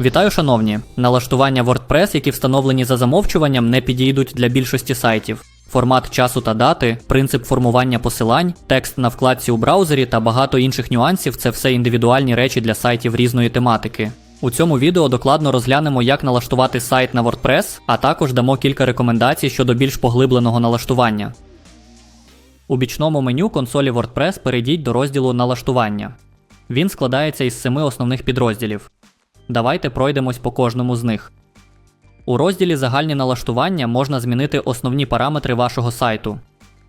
Вітаю, шановні! Налаштування WordPress, які встановлені за замовчуванням, не підійдуть для більшості сайтів. Формат часу та дати, принцип формування посилань, текст на вкладці у браузері та багато інших нюансів це все індивідуальні речі для сайтів різної тематики. У цьому відео докладно розглянемо, як налаштувати сайт на WordPress, а також дамо кілька рекомендацій щодо більш поглибленого налаштування. У бічному меню консолі WordPress перейдіть до розділу Налаштування. Він складається із семи основних підрозділів. Давайте пройдемось по кожному з них. У розділі Загальні налаштування можна змінити основні параметри вашого сайту,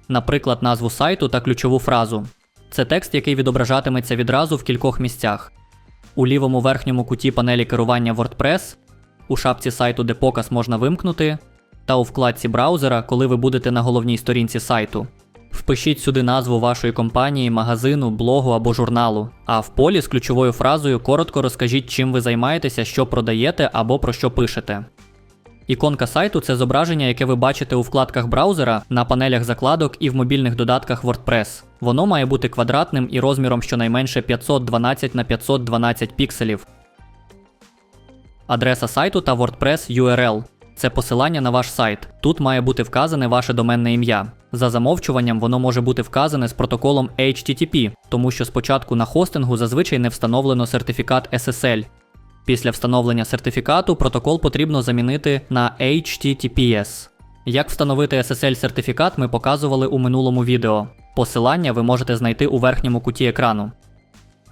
наприклад, назву сайту та ключову фразу. Це текст, який відображатиметься відразу в кількох місцях. У лівому верхньому куті панелі керування WordPress, у шапці сайту, де показ можна вимкнути, та у вкладці браузера, коли ви будете на головній сторінці сайту. Впишіть сюди назву вашої компанії, магазину, блогу або журналу. А в полі з ключовою фразою коротко розкажіть, чим ви займаєтеся, що продаєте або про що пишете. Іконка сайту це зображення, яке ви бачите у вкладках браузера, на панелях закладок і в мобільних додатках WordPress. Воно має бути квадратним і розміром щонайменше 512 на 512 пікселів. Адреса сайту та WordPress URL. Це посилання на ваш сайт. Тут має бути вказане ваше доменне ім'я. За замовчуванням воно може бути вказане з протоколом HTTP, тому що спочатку на хостингу зазвичай не встановлено сертифікат SSL. Після встановлення сертифікату протокол потрібно замінити на HTTPS. Як встановити SSL сертифікат, ми показували у минулому відео. Посилання ви можете знайти у верхньому куті екрану.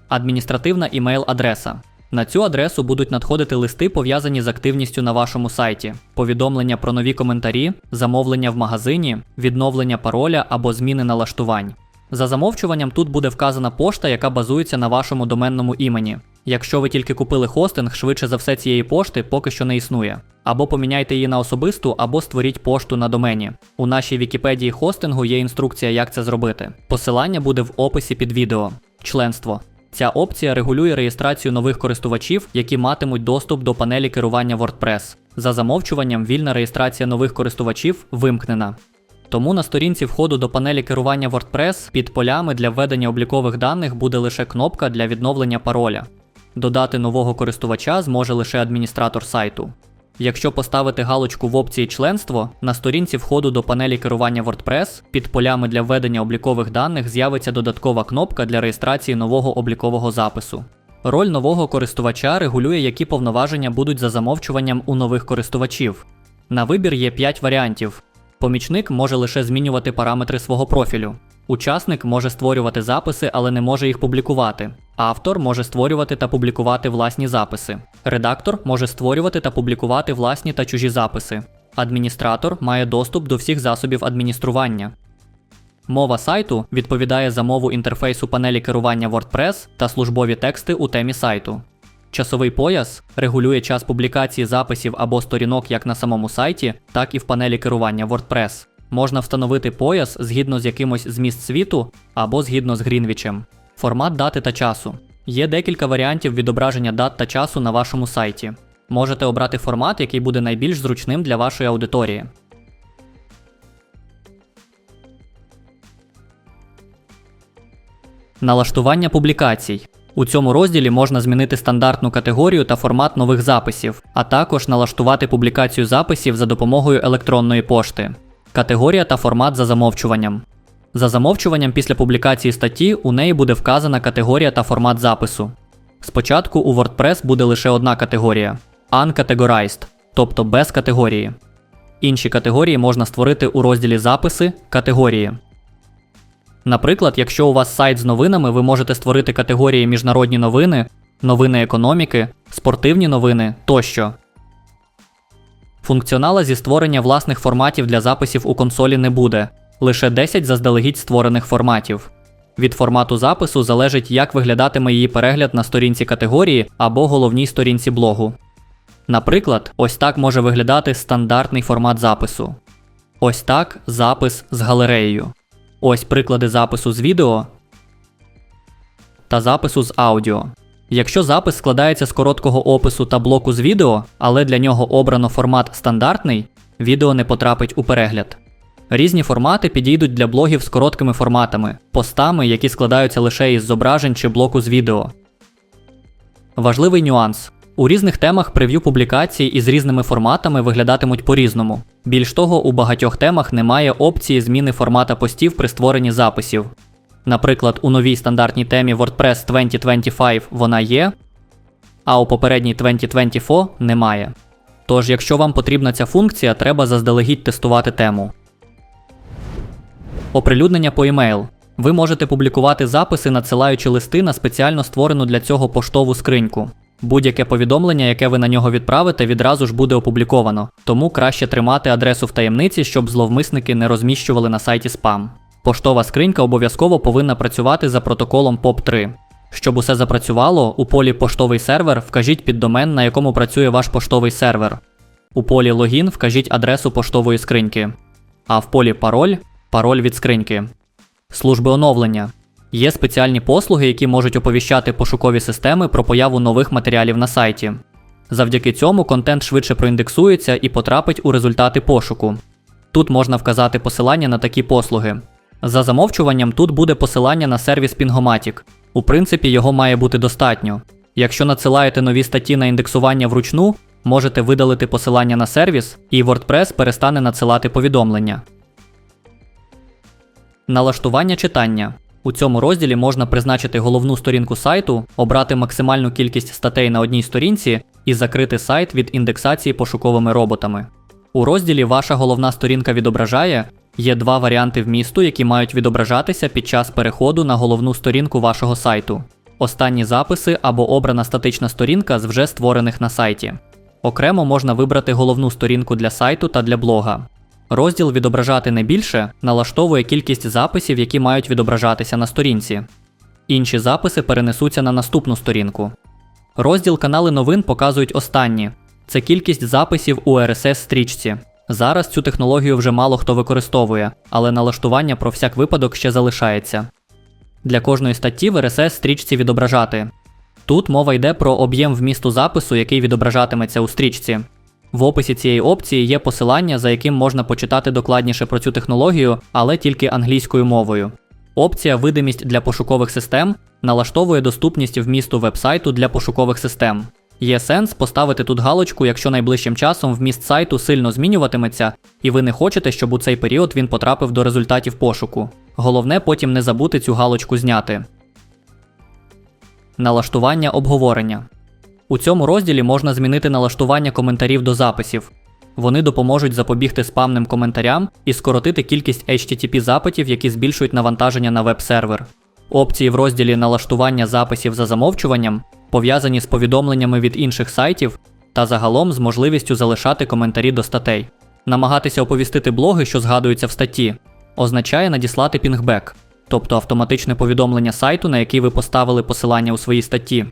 Адміністративна імейл-адреса. На цю адресу будуть надходити листи, пов'язані з активністю на вашому сайті, повідомлення про нові коментарі, замовлення в магазині, відновлення пароля або зміни налаштувань. За замовчуванням тут буде вказана пошта, яка базується на вашому доменному імені. Якщо ви тільки купили хостинг, швидше за все цієї пошти поки що не існує. Або поміняйте її на особисту, або створіть пошту на домені. У нашій Вікіпедії хостингу є інструкція, як це зробити. Посилання буде в описі під відео. Членство. Ця опція регулює реєстрацію нових користувачів, які матимуть доступ до панелі керування WordPress. За замовчуванням, вільна реєстрація нових користувачів вимкнена. Тому на сторінці входу до панелі керування WordPress під полями для введення облікових даних буде лише кнопка для відновлення пароля. Додати нового користувача зможе лише адміністратор сайту. Якщо поставити галочку в опції членство, на сторінці входу до панелі керування WordPress під полями для введення облікових даних з'явиться додаткова кнопка для реєстрації нового облікового запису. Роль нового користувача регулює, які повноваження будуть за замовчуванням у нових користувачів. На вибір є 5 варіантів. Помічник може лише змінювати параметри свого профілю. Учасник може створювати записи, але не може їх публікувати. Автор може створювати та публікувати власні записи. Редактор може створювати та публікувати власні та чужі записи. Адміністратор має доступ до всіх засобів адміністрування. Мова сайту відповідає за мову інтерфейсу панелі керування WordPress та службові тексти у темі сайту. Часовий пояс регулює час публікації записів або сторінок як на самому сайті, так і в панелі керування WordPress. Можна встановити пояс згідно з якимось з міст світу або згідно з Грінвічем. Формат дати та часу. Є декілька варіантів відображення дат та часу на вашому сайті. Можете обрати формат, який буде найбільш зручним для вашої аудиторії. Налаштування публікацій. У цьому розділі можна змінити стандартну категорію та формат нових записів, а також налаштувати публікацію записів за допомогою електронної пошти. Категорія та формат за замовчуванням. За замовчуванням після публікації статті у неї буде вказана категорія та формат запису. Спочатку у WordPress буде лише одна категорія Uncategorized, тобто без категорії. Інші категорії можна створити у розділі Записи категорії. Наприклад, якщо у вас сайт з новинами, ви можете створити категорії міжнародні новини, новини економіки, спортивні новини тощо. Функціонала зі створення власних форматів для записів у консолі не буде, лише 10 заздалегідь створених форматів. Від формату запису залежить, як виглядатиме її перегляд на сторінці категорії або головній сторінці блогу. Наприклад, ось так може виглядати стандартний формат запису. Ось так запис з галереєю. Ось приклади запису з відео та запису з аудіо. Якщо запис складається з короткого опису та блоку з відео, але для нього обрано формат стандартний, відео не потрапить у перегляд. Різні формати підійдуть для блогів з короткими форматами, постами, які складаються лише із зображень чи блоку з відео. Важливий нюанс. У різних темах прев'ю публікацій із різними форматами виглядатимуть по-різному. Більш того, у багатьох темах немає опції зміни формата постів при створенні записів. Наприклад, у новій стандартній темі WordPress 2025 вона є, а у попередній 2024 немає. Тож, якщо вам потрібна ця функція, треба заздалегідь тестувати тему. Оприлюднення по емейл. Ви можете публікувати записи, надсилаючи листи на спеціально створену для цього поштову скриньку. Будь-яке повідомлення, яке ви на нього відправите, відразу ж буде опубліковано, тому краще тримати адресу в таємниці, щоб зловмисники не розміщували на сайті спам. Поштова скринька обов'язково повинна працювати за протоколом POP3. Щоб усе запрацювало, у полі поштовий сервер вкажіть піддомен, на якому працює ваш поштовий сервер. У полі логін вкажіть адресу поштової скриньки, а в полі пароль пароль від скриньки. Служби оновлення. Є спеціальні послуги, які можуть оповіщати пошукові системи про появу нових матеріалів на сайті. Завдяки цьому контент швидше проіндексується і потрапить у результати пошуку. Тут можна вказати посилання на такі послуги. За замовчуванням тут буде посилання на сервіс Pingomatic. У принципі, його має бути достатньо. Якщо надсилаєте нові статті на індексування вручну, можете видалити посилання на сервіс, і WordPress перестане надсилати повідомлення. Налаштування читання. У цьому розділі можна призначити головну сторінку сайту, обрати максимальну кількість статей на одній сторінці і закрити сайт від індексації пошуковими роботами. У розділі Ваша головна сторінка відображає є два варіанти вмісту, які мають відображатися під час переходу на головну сторінку вашого сайту. Останні записи або обрана статична сторінка з вже створених на сайті. Окремо можна вибрати головну сторінку для сайту та для блога. Розділ відображати не більше налаштовує кількість записів, які мають відображатися на сторінці. Інші записи перенесуться на наступну сторінку. Розділ канали новин показують останні це кількість записів у RSS стрічці. Зараз цю технологію вже мало хто використовує, але налаштування про всяк випадок ще залишається. Для кожної статті в RSS стрічці відображати. Тут мова йде про об'єм вмісту запису, який відображатиметься у стрічці. В описі цієї опції є посилання, за яким можна почитати докладніше про цю технологію, але тільки англійською мовою. Опція Видимість для пошукових систем налаштовує доступність вмісту вебсайту для пошукових систем. Є сенс поставити тут галочку, якщо найближчим часом вміст сайту сильно змінюватиметься, і ви не хочете, щоб у цей період він потрапив до результатів пошуку. Головне потім не забути цю галочку зняти. Налаштування обговорення. У цьому розділі можна змінити налаштування коментарів до записів. Вони допоможуть запобігти спамним коментарям і скоротити кількість HTTP запитів, які збільшують навантаження на веб-сервер. Опції в розділі налаштування записів за замовчуванням пов'язані з повідомленнями від інших сайтів та загалом з можливістю залишати коментарі до статей. Намагатися оповістити блоги, що згадуються в статті, означає надіслати пінгбек, тобто автоматичне повідомлення сайту, на який ви поставили посилання у своїй статті.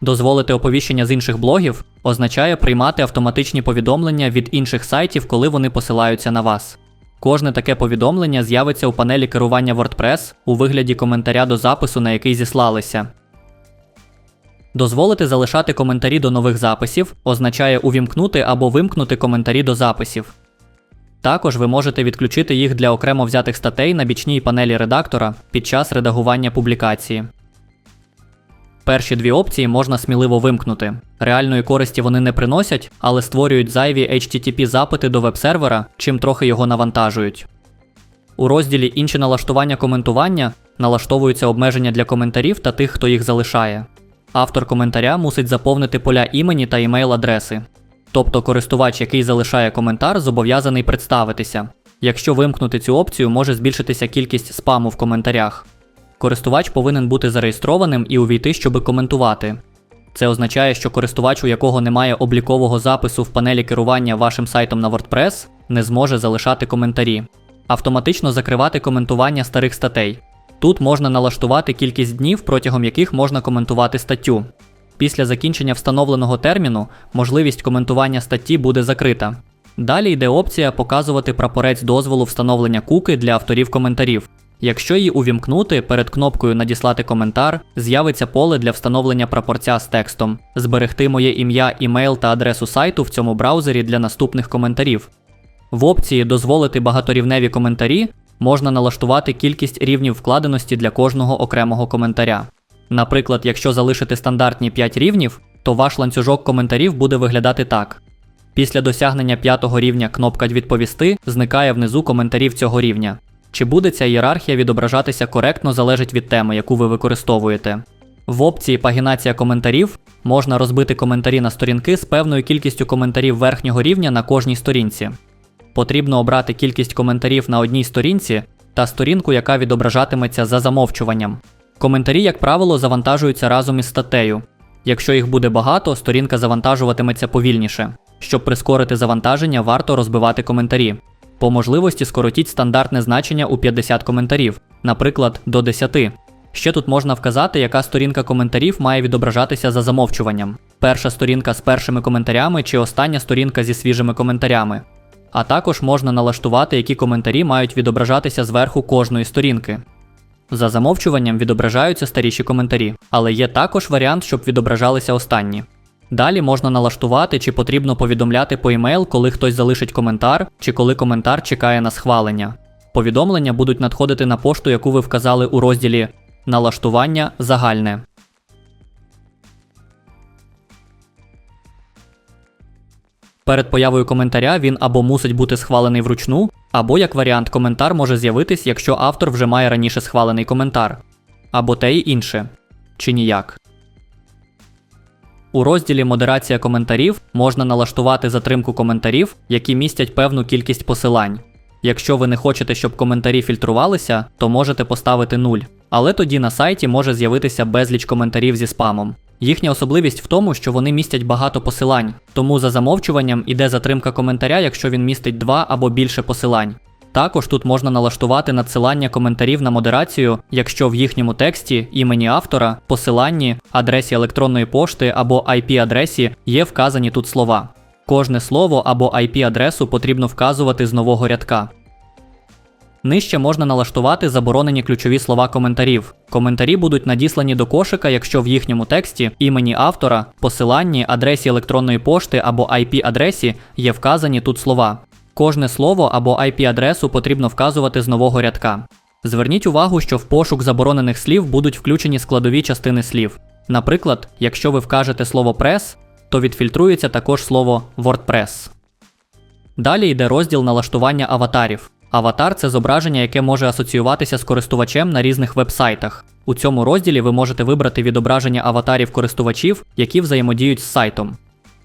Дозволити оповіщення з інших блогів означає приймати автоматичні повідомлення від інших сайтів, коли вони посилаються на вас. Кожне таке повідомлення з'явиться у панелі керування WordPress у вигляді коментаря до запису, на який зіслалися. Дозволити залишати коментарі до нових записів означає увімкнути або вимкнути коментарі до записів. Також ви можете відключити їх для окремо взятих статей на бічній панелі редактора під час редагування публікації. Перші дві опції можна сміливо вимкнути. Реальної користі вони не приносять, але створюють зайві HTTP запити до веб-сервера, чим трохи його навантажують. У розділі Інші налаштування коментування налаштовуються обмеження для коментарів та тих, хто їх залишає. Автор коментаря мусить заповнити поля імені та імейл адреси. Тобто користувач, який залишає коментар, зобов'язаний представитися. Якщо вимкнути цю опцію, може збільшитися кількість спаму в коментарях. Користувач повинен бути зареєстрованим і увійти, щоб коментувати. Це означає, що користувач, у якого немає облікового запису в панелі керування вашим сайтом на WordPress, не зможе залишати коментарі, автоматично закривати коментування старих статей. Тут можна налаштувати кількість днів, протягом яких можна коментувати статтю. Після закінчення встановленого терміну можливість коментування статті буде закрита. Далі йде опція показувати прапорець дозволу встановлення куки для авторів коментарів. Якщо її увімкнути, перед кнопкою Надіслати коментар з'явиться поле для встановлення прапорця з текстом, зберегти моє ім'я, імейл та адресу сайту в цьому браузері для наступних коментарів. В опції Дозволити багаторівневі коментарі можна налаштувати кількість рівнів вкладеності для кожного окремого коментаря. Наприклад, якщо залишити стандартні 5 рівнів, то ваш ланцюжок коментарів буде виглядати так. Після досягнення п'ятого рівня кнопка Відповісти зникає внизу коментарів цього рівня. Чи буде ця ієрархія відображатися коректно залежить від теми, яку ви використовуєте. В опції Пагінація коментарів можна розбити коментарі на сторінки з певною кількістю коментарів верхнього рівня на кожній сторінці. Потрібно обрати кількість коментарів на одній сторінці та сторінку, яка відображатиметься за замовчуванням. Коментарі, як правило, завантажуються разом із статтею. Якщо їх буде багато, сторінка завантажуватиметься повільніше. Щоб прискорити завантаження, варто розбивати коментарі. По можливості скоротіть стандартне значення у 50 коментарів, наприклад, до 10. Ще тут можна вказати, яка сторінка коментарів має відображатися за замовчуванням: перша сторінка з першими коментарями чи остання сторінка зі свіжими коментарями. А також можна налаштувати, які коментарі мають відображатися зверху кожної сторінки. За замовчуванням відображаються старіші коментарі, але є також варіант, щоб відображалися останні. Далі можна налаштувати, чи потрібно повідомляти по емейл, коли хтось залишить коментар, чи коли коментар чекає на схвалення. Повідомлення будуть надходити на пошту, яку ви вказали у розділі Налаштування загальне. Перед появою коментаря він або мусить бути схвалений вручну, або як варіант коментар може з'явитись, якщо автор вже має раніше схвалений коментар, або те й інше, чи ніяк. У розділі Модерація коментарів можна налаштувати затримку коментарів, які містять певну кількість посилань. Якщо ви не хочете, щоб коментарі фільтрувалися, то можете поставити 0. Але тоді на сайті може з'явитися безліч коментарів зі спамом. Їхня особливість в тому, що вони містять багато посилань, тому за замовчуванням іде затримка коментаря, якщо він містить два або більше посилань. Також тут можна налаштувати надсилання коментарів на модерацію, якщо в їхньому тексті, імені автора, посиланні, адресі електронної пошти або IP-адресі є вказані тут слова. Кожне слово або IP-адресу потрібно вказувати з нового рядка. Нижче можна налаштувати заборонені ключові слова коментарів. Коментарі будуть надіслані до кошика, якщо в їхньому тексті, імені автора, посиланні, адресі електронної пошти або IP-адресі є вказані тут слова. Кожне слово або IP-адресу потрібно вказувати з нового рядка. Зверніть увагу, що в пошук заборонених слів будуть включені складові частини слів. Наприклад, якщо ви вкажете слово прес, то відфільтрується також слово WordPress. Далі йде розділ налаштування аватарів. Аватар це зображення, яке може асоціюватися з користувачем на різних веб-сайтах. У цьому розділі ви можете вибрати відображення аватарів користувачів, які взаємодіють з сайтом.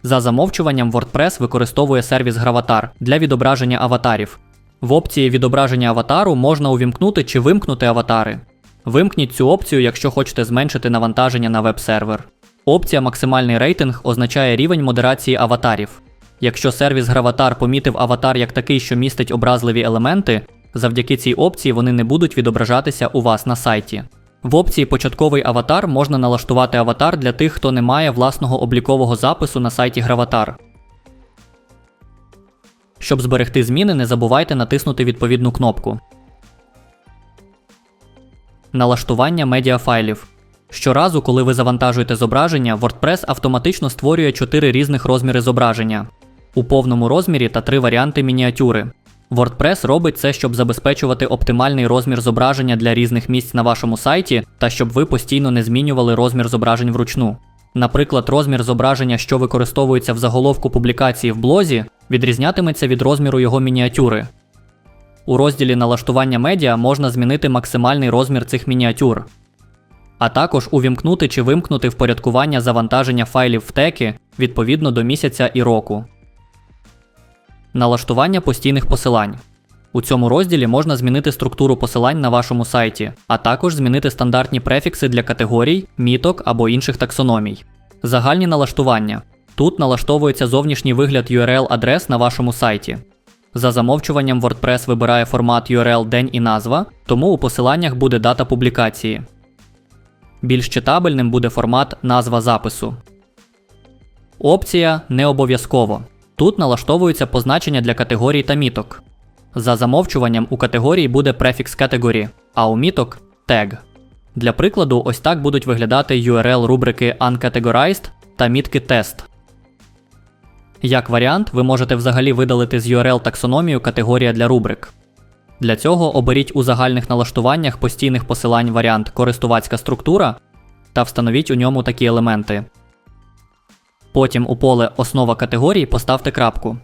За замовчуванням WordPress використовує сервіс Gravatar для відображення аватарів. В опції відображення аватару можна увімкнути чи вимкнути аватари. Вимкніть цю опцію, якщо хочете зменшити навантаження на веб-сервер. Опція Максимальний рейтинг означає рівень модерації аватарів. Якщо сервіс Gravatar помітив аватар як такий, що містить образливі елементи, завдяки цій опції вони не будуть відображатися у вас на сайті. В опції Початковий аватар можна налаштувати аватар для тих, хто не має власного облікового запису на сайті Gravatar. Щоб зберегти зміни, не забувайте натиснути відповідну кнопку. Налаштування медіафайлів. Щоразу, коли ви завантажуєте зображення, WordPress автоматично створює 4 різних розміри зображення у повному розмірі та 3 варіанти мініатюри. WordPress робить це, щоб забезпечувати оптимальний розмір зображення для різних місць на вашому сайті та щоб ви постійно не змінювали розмір зображень вручну. Наприклад, розмір зображення, що використовується в заголовку публікації в блозі, відрізнятиметься від розміру його мініатюри. У розділі налаштування медіа можна змінити максимальний розмір цих мініатюр, а також увімкнути чи вимкнути впорядкування завантаження файлів в теки відповідно до місяця і року. Налаштування постійних посилань. У цьому розділі можна змінити структуру посилань на вашому сайті, а також змінити стандартні префікси для категорій, міток або інших таксономій. Загальні налаштування. Тут налаштовується зовнішній вигляд URL-адрес на вашому сайті. За замовчуванням WordPress вибирає формат URL день і назва, тому у посиланнях буде дата публікації. Більш читабельним буде формат назва запису. Опція не обов'язково. Тут налаштовуються позначення для категорій та міток. За замовчуванням у категорії буде префікс категорії, а у міток тег. Для прикладу, ось так будуть виглядати URL рубрики Uncategorized та мітки тест. Як варіант, ви можете взагалі видалити з URL таксономію категорія для рубрик. Для цього оберіть у загальних налаштуваннях постійних посилань варіант користувацька структура та встановіть у ньому такі елементи: Потім у поле Основа категорій поставте крапку.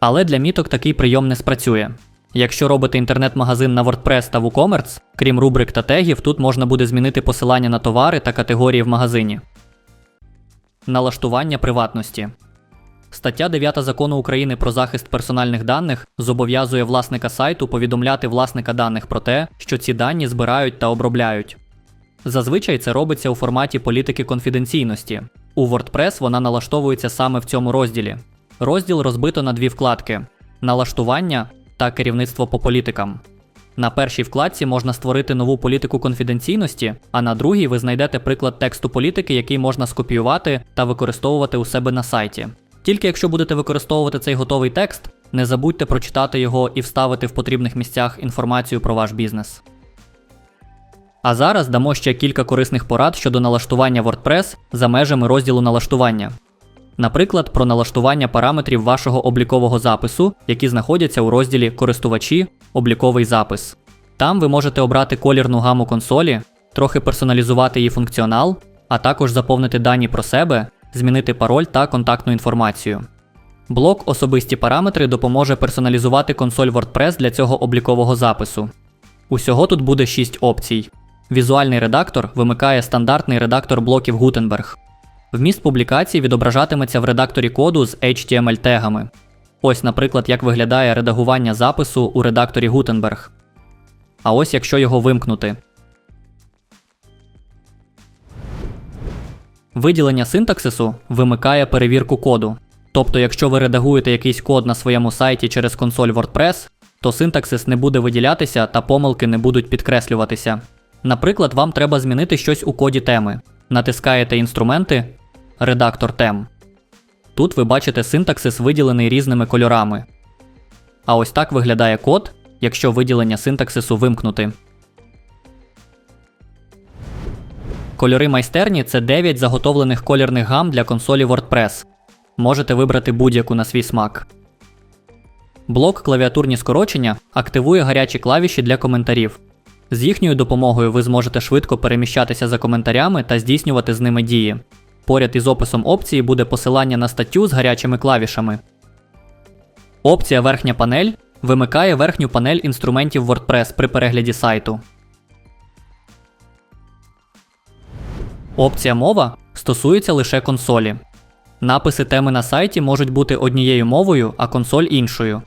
Але для міток такий прийом не спрацює. Якщо робите інтернет-магазин на WordPress та WooCommerce, крім рубрик та тегів, тут можна буде змінити посилання на товари та категорії в магазині. Налаштування приватності. Стаття 9 закону України про захист персональних даних зобов'язує власника сайту повідомляти власника даних про те, що ці дані збирають та обробляють. Зазвичай це робиться у форматі політики конфіденційності. У WordPress вона налаштовується саме в цьому розділі. Розділ розбито на дві вкладки: налаштування та керівництво по політикам. На першій вкладці можна створити нову політику конфіденційності, а на другій ви знайдете приклад тексту політики, який можна скопіювати та використовувати у себе на сайті. Тільки якщо будете використовувати цей готовий текст, не забудьте прочитати його і вставити в потрібних місцях інформацію про ваш бізнес. А зараз дамо ще кілька корисних порад щодо налаштування WordPress за межами розділу налаштування. Наприклад, про налаштування параметрів вашого облікового запису, які знаходяться у розділі Користувачі, обліковий запис. Там ви можете обрати колірну гаму консолі, трохи персоналізувати її функціонал, а також заповнити дані про себе, змінити пароль та контактну інформацію. Блок Особисті параметри допоможе персоналізувати консоль WordPress для цього облікового запису. Усього тут буде 6 опцій. Візуальний редактор вимикає стандартний редактор блоків Gutenberg. Вміст публікації відображатиметься в редакторі коду з HTML-тегами. Ось, наприклад, як виглядає редагування запису у редакторі Gutenberg. А ось якщо його вимкнути. Виділення синтаксису вимикає перевірку коду. Тобто, якщо ви редагуєте якийсь код на своєму сайті через консоль WordPress, то синтаксис не буде виділятися та помилки не будуть підкреслюватися. Наприклад, вам треба змінити щось у коді теми. Натискаєте інструменти, редактор тем. Тут ви бачите синтаксис виділений різними кольорами. А ось так виглядає код, якщо виділення синтаксису вимкнути. Кольори майстерні це 9 заготовлених колірних гам для консолі WordPress. Можете вибрати будь-яку на свій смак. Блок клавіатурні скорочення активує гарячі клавіші для коментарів. З їхньою допомогою ви зможете швидко переміщатися за коментарями та здійснювати з ними дії. Поряд із описом опції буде посилання на статтю з гарячими клавішами. Опція Верхня панель вимикає верхню панель інструментів WordPress при перегляді сайту. Опція Мова стосується лише консолі. Написи теми на сайті можуть бути однією мовою, а консоль іншою.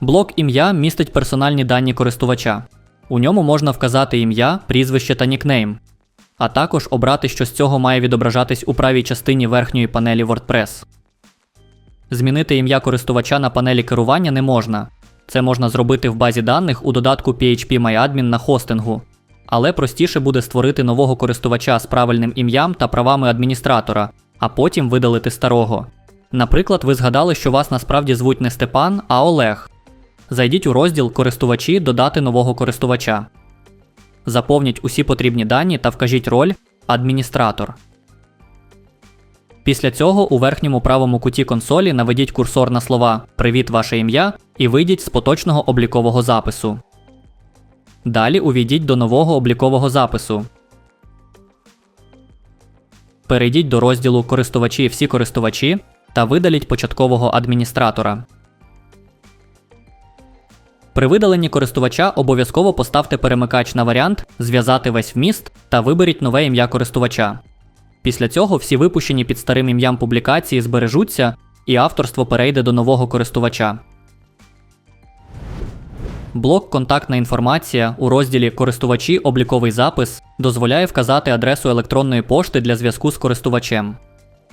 Блок ім'я містить персональні дані користувача. У ньому можна вказати ім'я, прізвище та нікнейм, а також обрати, що з цього має відображатись у правій частині верхньої панелі WordPress. Змінити ім'я користувача на панелі керування не можна. Це можна зробити в базі даних у додатку PHP на хостингу, але простіше буде створити нового користувача з правильним ім'ям та правами адміністратора, а потім видалити старого. Наприклад, ви згадали, що вас насправді звуть не Степан, а Олег. Зайдіть у розділ Користувачі додати нового користувача. Заповніть усі потрібні дані та вкажіть роль Адміністратор. Після цього у верхньому правому куті консолі наведіть курсор на слова Привіт ваше ім'я і вийдіть з поточного облікового запису. Далі увійдіть до нового облікового запису. Перейдіть до розділу Користувачі всі користувачі та видаліть початкового адміністратора. При видаленні користувача обов'язково поставте перемикач на варіант Зв'язати весь вміст та виберіть нове ім'я користувача. Після цього всі випущені під старим ім'ям публікації збережуться і авторство перейде до нового користувача. Блок Контактна інформація у розділі Користувачі обліковий запис дозволяє вказати адресу електронної пошти для зв'язку з користувачем,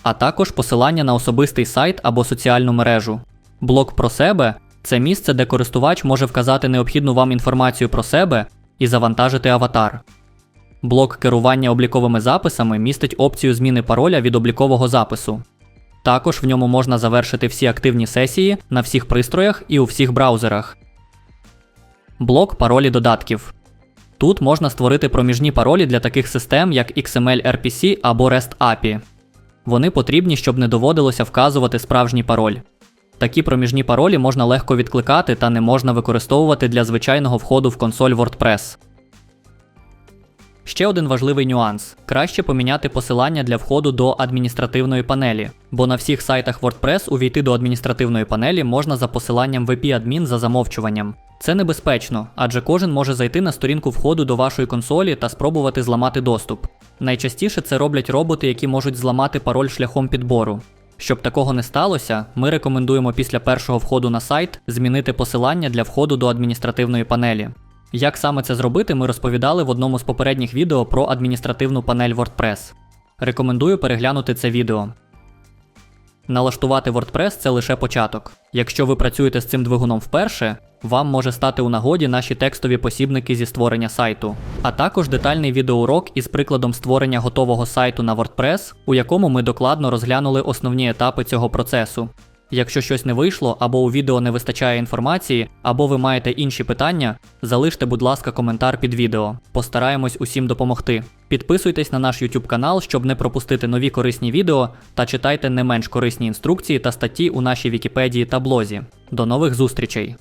а також посилання на особистий сайт або соціальну мережу. Блок про себе це місце, де користувач може вказати необхідну вам інформацію про себе і завантажити аватар. Блок керування обліковими записами містить опцію зміни пароля від облікового запису. Також в ньому можна завершити всі активні сесії на всіх пристроях і у всіх браузерах. Блок паролі додатків. Тут можна створити проміжні паролі для таких систем, як XML RPC або REST API. Вони потрібні, щоб не доводилося вказувати справжній пароль. Такі проміжні паролі можна легко відкликати та не можна використовувати для звичайного входу в консоль WordPress. Ще один важливий нюанс: краще поміняти посилання для входу до адміністративної панелі, бо на всіх сайтах WordPress увійти до адміністративної панелі можна за посиланням VP-адмін за замовчуванням. Це небезпечно, адже кожен може зайти на сторінку входу до вашої консолі та спробувати зламати доступ. Найчастіше це роблять роботи, які можуть зламати пароль шляхом підбору. Щоб такого не сталося, ми рекомендуємо після першого входу на сайт змінити посилання для входу до адміністративної панелі. Як саме це зробити, ми розповідали в одному з попередніх відео про адміністративну панель WordPress. Рекомендую переглянути це відео. Налаштувати WordPress це лише початок. Якщо ви працюєте з цим двигуном вперше, вам може стати у нагоді наші текстові посібники зі створення сайту, а також детальний відеоурок із прикладом створення готового сайту на WordPress, у якому ми докладно розглянули основні етапи цього процесу. Якщо щось не вийшло, або у відео не вистачає інформації, або ви маєте інші питання, залиште, будь ласка, коментар під відео. Постараємось усім допомогти. Підписуйтесь на наш YouTube канал, щоб не пропустити нові корисні відео, та читайте не менш корисні інструкції та статті у нашій Вікіпедії та блозі. До нових зустрічей!